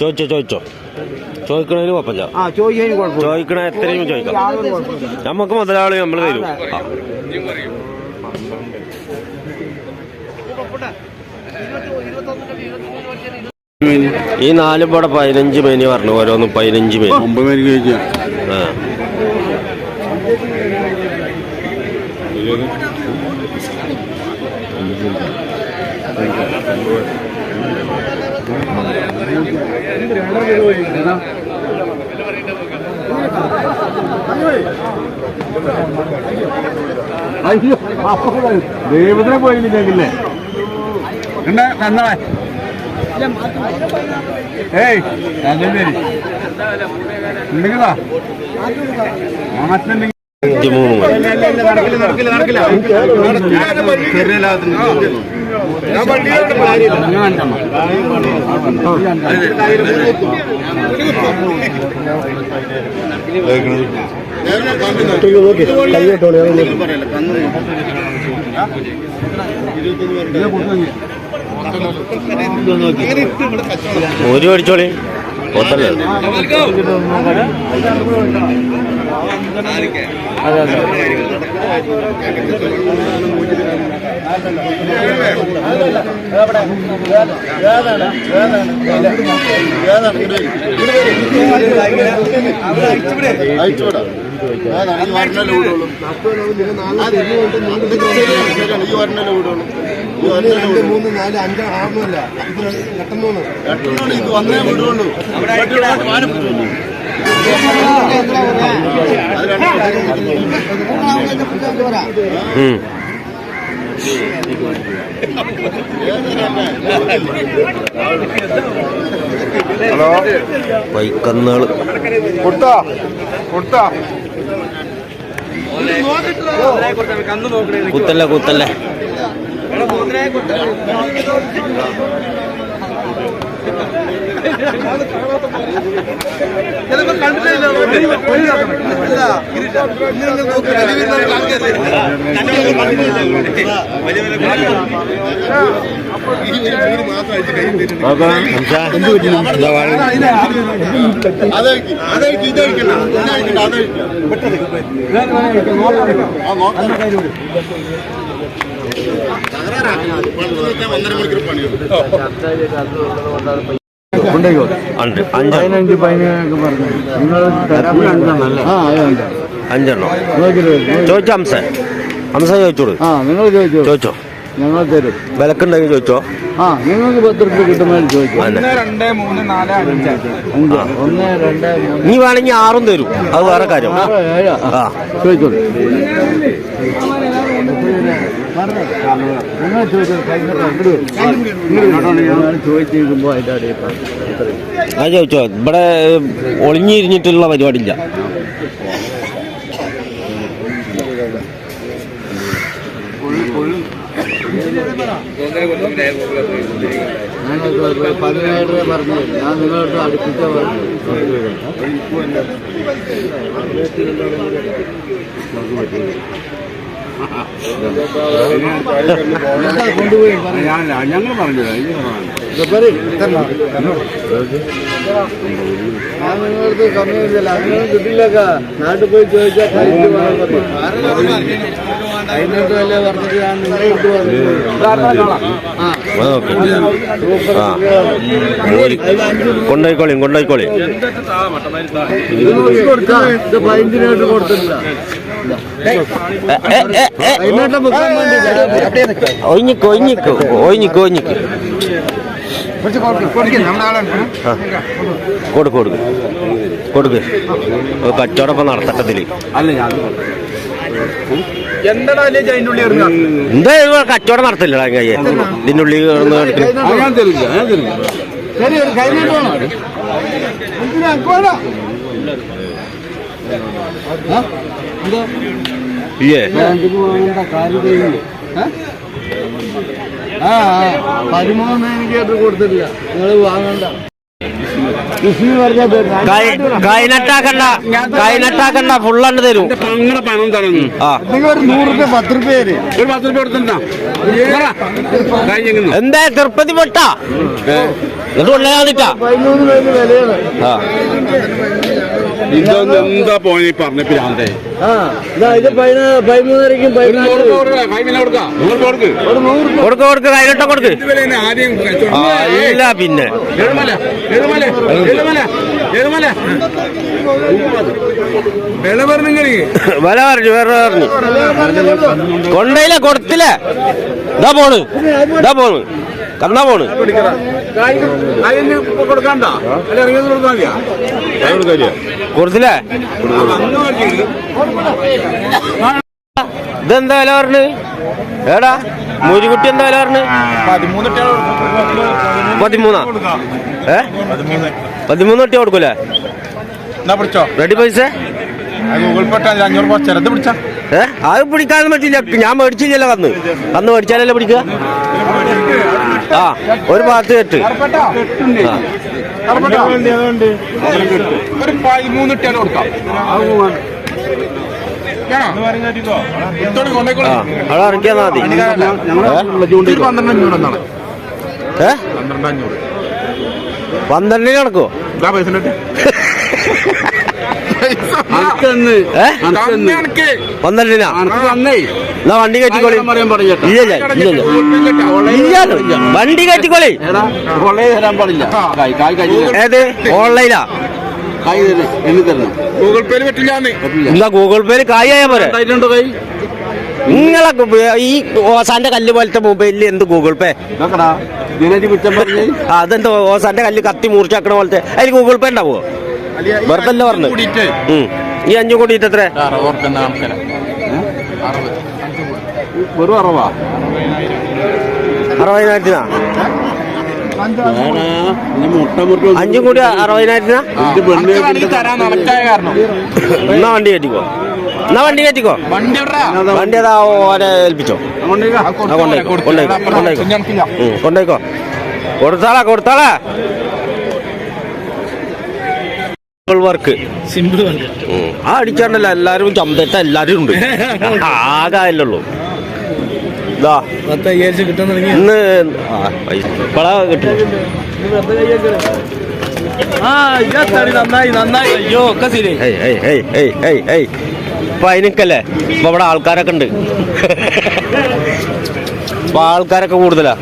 ചോദിച്ചോ ചോദിച്ചോ. ചോദിക്കണതിന് കുഴപ്പമില്ല. ആ ചോദിക്കാൻ കുഴപ്പമില്ല. ചോദിക്കണ എത്രയും ചോദിക്കാം. നമുക്ക് മുതലാളി നമ്മൾ തരും. ഈ നാല് ഇവിടെ പതിനഞ്ച് മേനി പറഞ്ഞു. ഓരോന്നും പതിനഞ്ച് മേനി. ഒമ്പത് പേര് കഴിക്കാം ആ. അയ്യോ ദൈവത്തിനെ പോയില്ലേ എന്താ തന്നവേ ഏയ് രാജേന്ദ്രി ഉണ്ടെങ്കിലാ മാറ്റുണ്ടെങ്കിൽ ഇരുപത്തിമൂന്ന് നടക്കില്ല നടക്കില്ല നടക്കില്ല. ഒരു അടിച്ചോളി. അതെ അതെ. നടക്കില്ല ചെറിയ ലാഭത്തിന് ഒരു മേടിച്ചോളി ഒത്തല്ലേ മൂന്ന് നാല് അഞ്ച് ആറൊന്നുമല്ല ഇത് കെട്ടുന്നൂന്ന് ഇത് വന്നേ വിടുള്ളൂ ഉം. വൈക്കന്നുകൾ കൊടുത്താ? കൊടുത്താ? കുത്തല്ലേ കുത്തല്ലേ. ഹംസ, എന്താ വാഴ? അതായിരിക്കും ഇതായിരിക്കണ്ട. ഇതായിരിക്കണ്ട അതായിരിക്കും. നോക്കാം ഒന്നര മണിക്കൂർ പണിയുണ്ട് ഉണ്ട്. അഞ്ചെണ്ണം. ചോദിച്ചോ അംസ? അംസ ചോദിച്ചോളൂ. ആ നിങ്ങൾ ചോദിച്ചോ. ചോദിച്ചോ. ഞങ്ങൾ തരും. വിലക്കുണ്ടെങ്കിൽ ചോദിച്ചോ. ആ നിങ്ങൾക്ക് പത്ത് റുപ്യ കിട്ടുമ്പോൾ ചോദിച്ചോ. അഞ്ച്. അഞ്ച്. ഒന്ന് രണ്ട് നീ വേണമെങ്കിൽ ആറും തരും. അത് വേറെ കാര്യം. ആ. ചോദിച്ചോളൂ. നിങ്ങൾ. അത് ചോദിച്ചോ. ഇവിടെ ഒളിഞ്ഞിരിഞ്ഞിട്ടുള്ള പരിപാടിയില്ല. പതിനായിരം പതിനേഴര പറഞ്ഞു. ഞാൻ നിങ്ങളോട് അടുപ്പിച്ച പറഞ്ഞു. ഞങ്ങൾ പറഞ്ഞു നാട്ടിൽ പോയി ചോദിച്ചാൽ അല്ലേ പറഞ്ഞിട്ട് ഞാൻ പതിനഞ്ചിനായിട്ട് വേണ്ടി ഒഴിഞ്ഞിക്ക് ഒഴിഞ്ഞിക്ക് എന്താ കച്ചവടം നടത്തില്ലടാ കയ്യെ ഉള്ളിൽ ബാങ്കിന് പോകേണ്ട കാര്യം കഴിഞ്ഞു? ആ ആ, പതിമൂന്ന് എനിക്ക് കൊടുത്തിട്ടില്ല. നിങ്ങൾ വാങ്ങണ്ട. കൈനട്ടാക്കണ്ട കൈനട്ടാക്കണ്ട ഫുള്ളണ്ട് തരും. നിങ്ങളുടെ പണം തരും. നിങ്ങൾ ഒരു നൂറ് രൂപ പത്ത് രൂപ തരും. ഒരു പത്ത് രൂപ കൊടുത്തിട്ടാ കഴിഞ്ഞു എന്താ തിരുപ്പതി പൊട്ട? എന്നിട്ട് കൊള്ളയാതിട്ടാ പതിമൂന്ന് പേര് വിലയാണ്. ആ. ഇതൊന്നും എന്താ പോയി പറഞ്ഞ പിരാന്തേ? കൊടുക്കാം? ഇല്ല പിന്നെ. പറഞ്ഞു വില പറഞ്ഞു വേറെ പറഞ്ഞു. കൊണ്ടയില്ല കൊടുത്തില്ലേ. ഇതാ പോണ് ഇതാ പോണ്. കന്നാ പോണ് കൊടുത്തില്ലേ? ഇതെന്താ വില പറഞ്ഞു? ഏടാ മൂരിക്കുട്ടി എന്താ വില പറഞ്ഞു? പതിമൂന്നാ ഏ? പതിമൂന്ന് കുട്ടി കൊടുക്കൂലേ? റെഡി പൈസ? ഗൂഗിൾ പേ അഞ്ഞൂറ് ചെറുത് പിടിച്ചാ. ഏ? അത് പിടിക്കാനും പറ്റില്ല ഞാൻ മേടിച്ചില്ലല്ലോ കന്ന്. കന്ന് മേടിച്ചാലല്ലേ പിടിക്കുക? ആ ഒരു ഭാഗത്ത് കെട്ട്. അവിടെ ഇറക്കിയാ മതി. ഏ? പന്ത്രണ്ടിന് കണക്കോ ഇതാ പൈസ ഏ പന്ത്രണ്ടിനാ എന്നാ വണ്ടി കയറ്റിക്കോളി. ഇല്ല ഇല്ല വണ്ടി കയറ്റിക്കോളി. ഏത്? ഓൺലൈനാ? ഗൂഗിൾ എന്താ ഗൂഗിൾ പേര്? കായ പോരെ നിങ്ങളെ ഈ ഓസാന്റെ കല്ല് പോലത്തെ മൊബൈലിൽ എന്ത് ഗൂഗിൾ പേ? അതെന്താ ഓസാന്റെ കല്ല് കത്തി മുറിച്ചാക്കണ പോലത്തെ? അതിൽ ഗൂഗിൾ പേ ഉണ്ടാവോ? വെറുതെ അല്ലേ പറഞ്ഞു. ഈ അഞ്ചു കൂടിയിട്ട് എത്ര? വെറും അറവാ അറുപതിനായിരത്തിനാ? അഞ്ചും കൂടി അറുപതിനായിരത്തിനാ? എന്നാ വണ്ടി കയറ്റിക്കോ? എന്നാ വണ്ടി കയറ്റിക്കോ? വണ്ടി അതാ ഓരെ ഏൽപ്പിച്ചോ? കൊണ്ടേക്കോ. കൊണ്ടേക്കോ കൊണ്ടേക്കോ. കൊടുത്താളാ കൊടുത്താളാ. കൊടുത്താളാ വർക്ക് സിമ്പിൾ വർക്ക് ആ അടിച്ചാണ്ടല്ല എല്ലാരും ചമ്പത്ത എല്ലാരും ഉണ്ട്. ആകായല്ലോ ഇന്ന് ഇപ്പളാ കിട്ടും ഹേയ് ഇപ്പൊ ഇവിടെ ആൾക്കാരൊക്കെ ഉണ്ട്. ഇപ്പൊ ആൾക്കാരൊക്കെ കൂടുതലാ.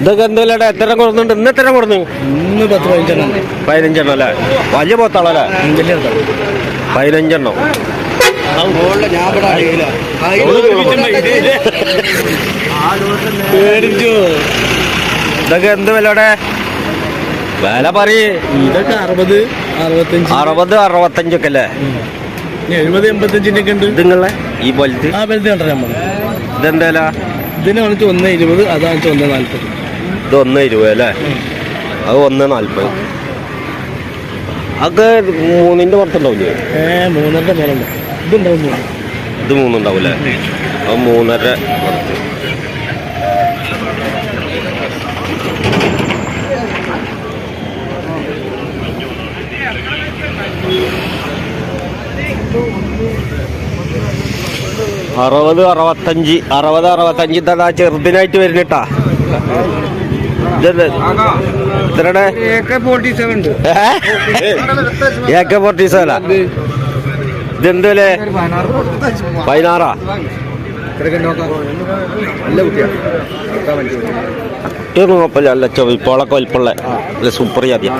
ഇതൊക്കെ എന്തെങ്കിലും എത്ര കൊടുക്കുന്നുണ്ട്? ഇന്ന് എത്ര കൊടുക്കുന്നു? ഇന്ന് പത്ത് പതിനഞ്ചെണ്ണം പതിനഞ്ചെണ്ണം അല്ലേ? വലിയ പോത്താളല്ലേ വലിയ പതിനഞ്ചെണ്ണം. ഇതൊക്കെ എന്ത് വിലയുടെ വില പറയേ. ഇതൊക്കെ അറുപത് അറുപത്തഞ്ച്. അറുപത് അറുപത്തഞ്ചൊക്കെ അല്ലേ? എഴുപത് എൺപത്തഞ്ചിന്റെ ഒക്കെ ഉണ്ട്. ഇതുങ്ങളെ? ഈ പോലത്തെ ആ വലുത് കണ്ടോ നമ്മൾ ഇതെന്താ വില? ഇതിന് കാണിച്ച് ഒന്ന് ഇരുപത് അതാണ് ഒന്ന് നാല്പത്. ഇത് ഒന്ന് ഇരുപത് അല്ലേ? അത് ഒന്ന് നാൽപ്പത് അതൊക്കെ മൂന്നിന്റെ പുറത്തുണ്ടാവില്ലേ? മേലുണ്ട് ഇതുണ്ടാവും. ഇത് മൂന്നുണ്ടാവും അല്ലേ? അത് മൂന്നര പുറത്ത്. അറുപത് അറുപത്തഞ്ച് അറുപത് അറുപത്തഞ്ച് ചെറുതിനായിട്ട് വരുന്നിട്ടാ. ഇതെന്ത്? ഇത്രയുടെ എ കെ ഫോർട്ടി സെവനാ ഇതെന്ത് വില പതിനാറാ? കുഴപ്പമില്ല. അല്ല വലിപ്പുള്ള അല്ല സൂപ്പർ ജാതിയാ.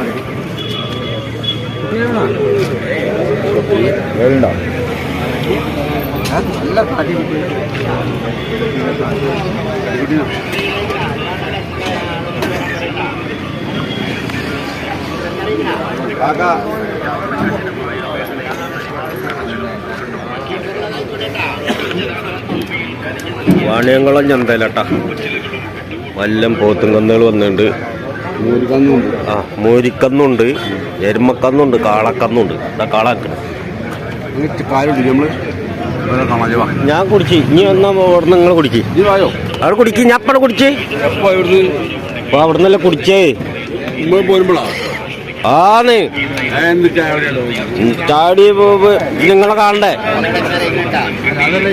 വാണിയംകുളം ചന്തയിലട്ടാ. വല്ലം പോത്തും കന്നുകൾ വന്നിട്ടുണ്ട്. ആ മൂരിക്കന്നുണ്ട് എരുമക്കന്നുണ്ട് കാളക്കന്നുണ്ട്. ഇതാ കാളാക്കണം. ഞാൻ കുടിച്ച്. ഇനി വന്നാ അവിടെ നിങ്ങൾ കുടിച്ച് അവിടെ കുടിക്ക്. ഞാൻ അപ്പടെ കുടിച്ച്. അപ്പൊ അവിടെ നിന്നല്ലേ കുടിച്ചേ. നമ്മൾ പോരുമ്പോഴാ ആന്ന്. ചാടി നിങ്ങളെ കാണണ്ടേ? അതല്ലേ